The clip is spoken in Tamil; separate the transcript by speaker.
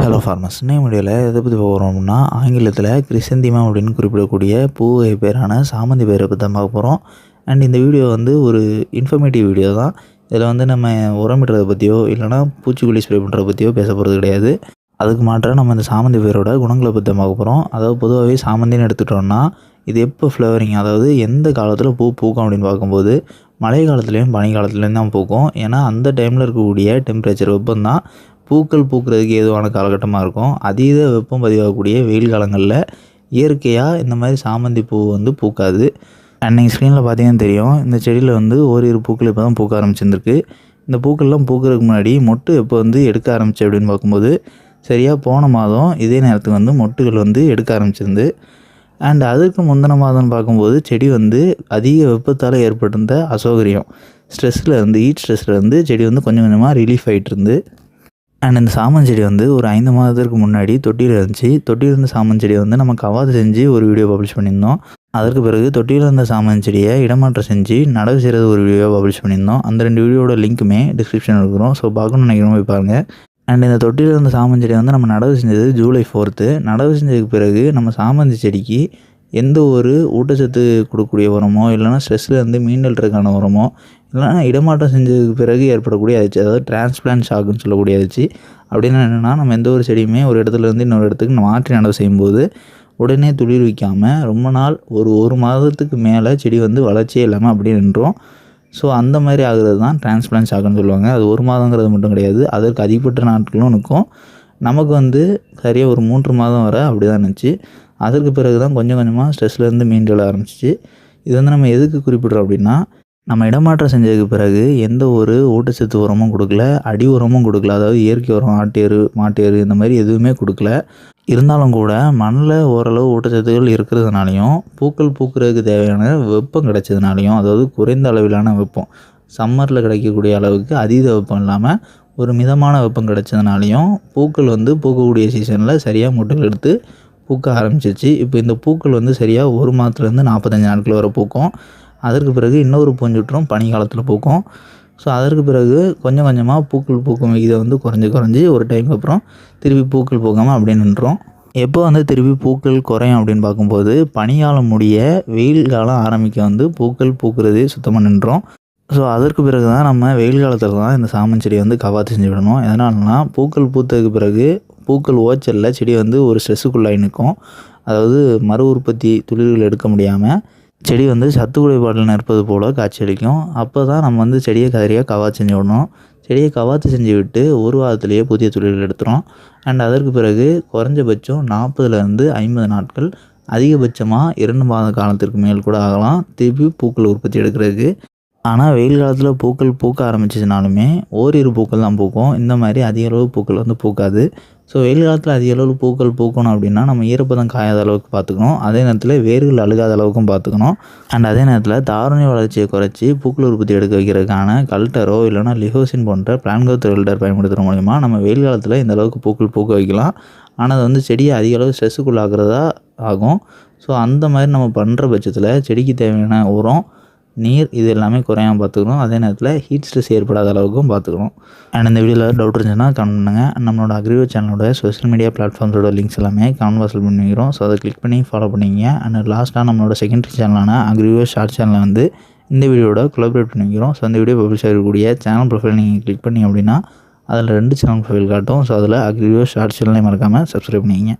Speaker 1: ஹலோ ஃபார்மர்ஸ் இன்னும் வீடியோவில் எதை பற்றி போகிறோம்னா ஆங்கிலத்தில் கிறிசந்திமா அப்படின்னு குறிப்பிடக்கூடிய பூ வகை பேரான சாமந்தி பேரை பற்றி தான் பார்க்க போகிறோம் அண்ட் இந்த வீடியோ வந்து ஒரு இன்ஃபர்மேட்டிவ் வீடியோ தான். இதில் வந்து நம்ம உரமிடுறதை பற்றியோ இல்லைனா பூச்சிக்கொல்லி ஸ்ப்ரே பண்ணுறத பற்றியோ பேச போகிறது கிடையாது. அதுக்கு மாற்ற நம்ம இந்த சாமந்தி பேரோட குணங்களை பற்றி தான் பார்க்க போகிறோம் அதாவது பொதுவாகவே சாமந்தின்னு எடுத்துட்டோம்னா இது எப்போ ஃப்ளவரிங் அதாவது எந்த காலத்தில் பூ பூக்கும் அப்படின்னு பார்க்கும்போது மழை காலத்துலேயும் பனி காலத்துலேயும் தான் பூக்கும். ஏன்னா அந்த டைமில் இருக்கக்கூடிய டெம்பரேச்சர் வெப்பம் தான் பூக்கள் பூக்கிறதுக்கு ஏதுவான காலகட்டமாக இருக்கும். அதீத வெப்பம் பதிவாகக்கூடிய வெயில் காலங்களில் இயற்கையாக இந்த மாதிரி சாமந்தி பூ வந்து பூக்காது. அன்றைக்கி ஸ்க்ரீனில் பார்த்தீங்கன்னா தெரியும் இந்த செடியில் வந்து ஓரிரு பூக்கள் இப்போ தான் பூக்க ஆரம்பிச்சிருந்துருக்கு. இந்த பூக்கள்லாம் பூக்கிறதுக்கு முன்னாடி மொட்டு எப்போ வந்து எடுக்க ஆரம்பிச்சு அப்படின்னு பார்க்கும்போது சரியாக போன மாதம் இதே நேரத்துக்கு வந்து மொட்டுகள் வந்து எடுக்க ஆரம்பிச்சிருந்து அண்ட் அதுக்கு முந்தின மாதம் பார்க்கும்போது செடி வந்து அதிக வெப்பத்தால் ஏற்பட்டிருந்த அசௌகரியம். ஸ்ட்ரெஸ்ஸில் இருந்து ஹீட் ஸ்ட்ரெஸ்ஸில் இருந்து செடி வந்து கொஞ்சம் கொஞ்சமாக ரிலீஃப் ஆகிட்டு இருந்து அண்ட் இந்த சாமன் செடி வந்து ஒரு ஐந்து மாதத்திற்கு முன்னாடி தொட்டியில் இருந்துச்சு. தொட்டியில் இருந்த சாமன் செடியை வந்து நம்ம கவாது செஞ்சு ஒரு வீடியோ பப்ளிஷ் பண்ணியிருந்தோம். அதற்கு பிறகு தொட்டியில் இருந்த சாமான் செடியை இடமாற்றம் செஞ்சு நடவு செய்கிறது ஒரு வீடியோ பப்ளிஷ் பண்ணியிருந்தோம். அந்த ரெண்டு வீடியோட லிங்க்குமே டிஸ்கிரிப்ஷன் இருக்கிறோம். ஸோ பார்க்கணும்னு நினைக்கிறோம் போய் பாருங்கள் அண்ட் இந்த தொட்டியில் இருந்த சாமந்தி செடியை வந்து நம்ம நடவு செஞ்சது ஜூலை ஃபோர்த்து நடவு செஞ்சதுக்கு பிறகு நம்ம சாமந்தி செடிக்கு எந்த ஒரு ஊட்டச்சத்து கொடுக்கக்கூடிய உரமோ இல்லைனா ஸ்ட்ரெஸ்லேருந்து மீண்டல்றதுக்கான உரமோ இல்லைனா இடமாற்றம் செஞ்சதுக்கு பிறகு ஏற்படக்கூடிய ஆச்சு அதாவது டிரான்ஸ்பிளான்ட் ஷாக்குன்னு சொல்லக்கூடிய ஆச்சு அப்படின்னு என்னென்னா நம்ம எந்த ஒரு செடியுமே ஒரு இடத்துலேருந்து இன்னொரு இடத்துக்கு மாற்றி நடவு செய்யும்போது உடனே துளிர் வைக்காமல் ரொம்ப நாள் ஒரு ஒரு மாதத்துக்கு மேலே செடி வந்து வளர்ச்சியே இல்லாமல் அப்படியே நின்றோம். ஸோ அந்த மாதிரி ஆகுறது தான் டிரான்ஸ்பிளான்ஸ் ஆகுன்னு சொல்லுவாங்க. அது ஒரு மாதங்கிறது மட்டும் கிடையாது. அதற்கு அதிகப்பட்ட நாட்களும் இருக்கும். நமக்கு வந்து சரியாக ஒரு மூன்று மாதம் வர அப்படி தான் இருந்துச்சு. அதற்கு பிறகு தான் கொஞ்சம் கொஞ்சமாக ஸ்ட்ரெஸ்லேருந்து மீண்டு எழ ஆரம்பிச்சிச்சு. இது வந்து நம்ம எதுக்கு குறிப்பிட்றோம் அப்படின்னா நம்ம இடமாற்றம் செஞ்சதுக்கு பிறகு எந்த ஒரு ஊட்டச்சத்து உரமும் கொடுக்கல அடி உரமும் கொடுக்கல. அதாவது இயற்கை உரம் ஆட்டேரு மாட்டேரு இந்த மாதிரி எதுவுமே கொடுக்கல. இருந்தாலும் கூட மண்ணில் ஓரளவு ஊட்டச்சத்துகள் இருக்கிறதுனாலையும் பூக்கள் பூக்கிறதுக்கு தேவையான வெப்பம் கிடைச்சதுனாலையும் அதாவது குறைந்த அளவிலான வெப்பம் சம்மரில் கிடைக்கக்கூடிய அளவுக்கு அதீத வெப்பம் இல்லாமல் ஒரு மிதமான வெப்பம் கிடைச்சதுனாலையும் பூக்கள் வந்து பூக்கக்கூடிய சீசனில் சரியாக முட்டைகள் எடுத்து பூக்க ஆரம்பிச்சிச்சு இப்போ இந்த பூக்கள் வந்து சரியாக ஒரு மாதத்துலேருந்து நாற்பத்தஞ்சு நாட்கள் வரை பூக்கும். அதற்கு பிறகு இன்னொரு பூஞ்சுற்றும் பனி காலத்தில் பூக்கும். ஸோ அதற்கு பிறகு கொஞ்சம் கொஞ்சமாக பூக்கள் பூக்கும் இதை வந்து குறைஞ்சி குறைஞ்சி ஒரு டைமுக்கு அப்புறம் திருப்பி பூக்கள் பூக்காமல் அப்படியே நின்றோம் எப்போ வந்து திருப்பி பூக்கள் குறையும் அப்படின்னு பார்க்கும்போது பனிக்காலம் முடிய வெயில் காலம் ஆரம்பிக்க வந்து பூக்கள் பூக்கிறதே சுத்தமாக நின்றோம் ஸோ அதற்கு பிறகு தான் நம்ம வெயில் காலத்தில் தான் இந்த சாமன் செடியை வந்து கவாத்து செஞ்சு விடணும் எதனாலனா பூக்கள் பூத்ததுக்கு பிறகு பூக்கள் ஓச்சலில் செடி வந்து ஒரு ஸ்ட்ரெஸ்ஸுக்குள்ளாகி நிற்கும். அதாவது மறு உற்பத்தி துளிர்கள் எடுக்க முடியாமல் செடி வந்து சத்து குறைபாட்டில் நிற்பது போல் காட்சியளிக்கும் அப்போ தான் நம்ம வந்து செடியை கதிரியாக கவாத்து செஞ்சு விடணும். செடியை கவாத்து செஞ்சு விட்டு ஒரு வாரத்திலேயே புதிய தொழில் எடுத்துகிறோம் அண்ட் அதற்கு பிறகு குறைஞ்சபட்சம் நாற்பதுலேருந்து ஐம்பது நாட்கள் அதிகபட்சமாக இரண்டு மாத காலத்திற்கு மேல் கூட ஆகலாம். திருப்பி பூக்கள் உற்பத்தி எடுக்கிறதுக்கு. ஆனால் வெயில் காலத்தில் பூக்கள் பூக்க ஆரம்பிச்சிச்சினாலுமே ஓரிரு பூக்கள் தான் பூக்கும். இந்த மாதிரி அதிக அளவு பூக்கள் வந்து பூக்காது. ஸோ வெயில் காலத்தில் அதிக அளவு பூக்கள் பூக்கணும் அப்படின்னா நம்ம ஈரப்பதம் காயாத அளவுக்கு பார்த்துக்கணும். அதே நேரத்தில் வேர்கள் அழுகாத அளவுக்கும் பார்த்துக்கணும். அண்ட் அதே நேரத்தில் தாருணி வளர்ச்சியை குறைச்சி பூக்கள் உற்பத்தி எடுக்க வைக்கிறதுக்கான கல்டரோ இல்லைனா லிஹோசின் போன்ற பிளான்கோத் ஃபில்டர் பயன்படுத்துகிற மூலிமா நம்ம வெயில் காலத்தில் இந்த அளவுக்கு பூக்கள் பூக்க வைக்கலாம். ஆனால் அது வந்து செடியை அதிக அளவு ஸ்ட்ரெஸ்ஸுக்குள்ளாகிறதா ஆகும். ஸோ அந்த மாதிரி நம்ம பண்ணுற பட்சத்தில் செடிக்கு தேவையான உரம் நீர் இது எல்லாமே குறையாமல் பார்த்துக்கணும். அதே நேரத்தில் ஹீட் ஸ்ட்ரெஸ் ஏற்படாத அளவுக்கும் பார்த்துக்கணும். அண்ட் இந்த வீடியோவில் டவுட் இருந்துச்சுன்னா கமெண்ட் பண்ணுங்கள் நம்மளோட அக்ரிவோ சேனலோட சோஷியல் மீடியா பிளாட்ஃபார்ம்ஸோட லிங்க்ஸ் எல்லாமே கமெண்ட் பாக்ஸில் பண்ணிக்கிறோம். ஸோ அதை கிளிக் பண்ணி ஃபாலோ பண்ணிங்க. அண்ட் லாஸ்ட்டாக நம்மளோட செகண்டரி சேனலான அக்ரிவோ ஷார்ட் சேனலில் வந்து இந்த வீடியோட கொலாபரேட் பண்ணிக்கிறோம். ஸோ அந்த வீடியோ பப்ளிஷ் ஆகக்கூடிய சேனல் ப்ரொஃபைல் நீங்கள் கிளிக் பண்ணி அப்படின்னா அதில் ரெண்டு சேனல் ப்ரொஃபைல் காட்டும். ஸோ அதில் அக்ரிவோ ஷார்ட் சேனலே மறக்காமல் சப்ஸ்கிரைப் பண்ணிக்கிங்க.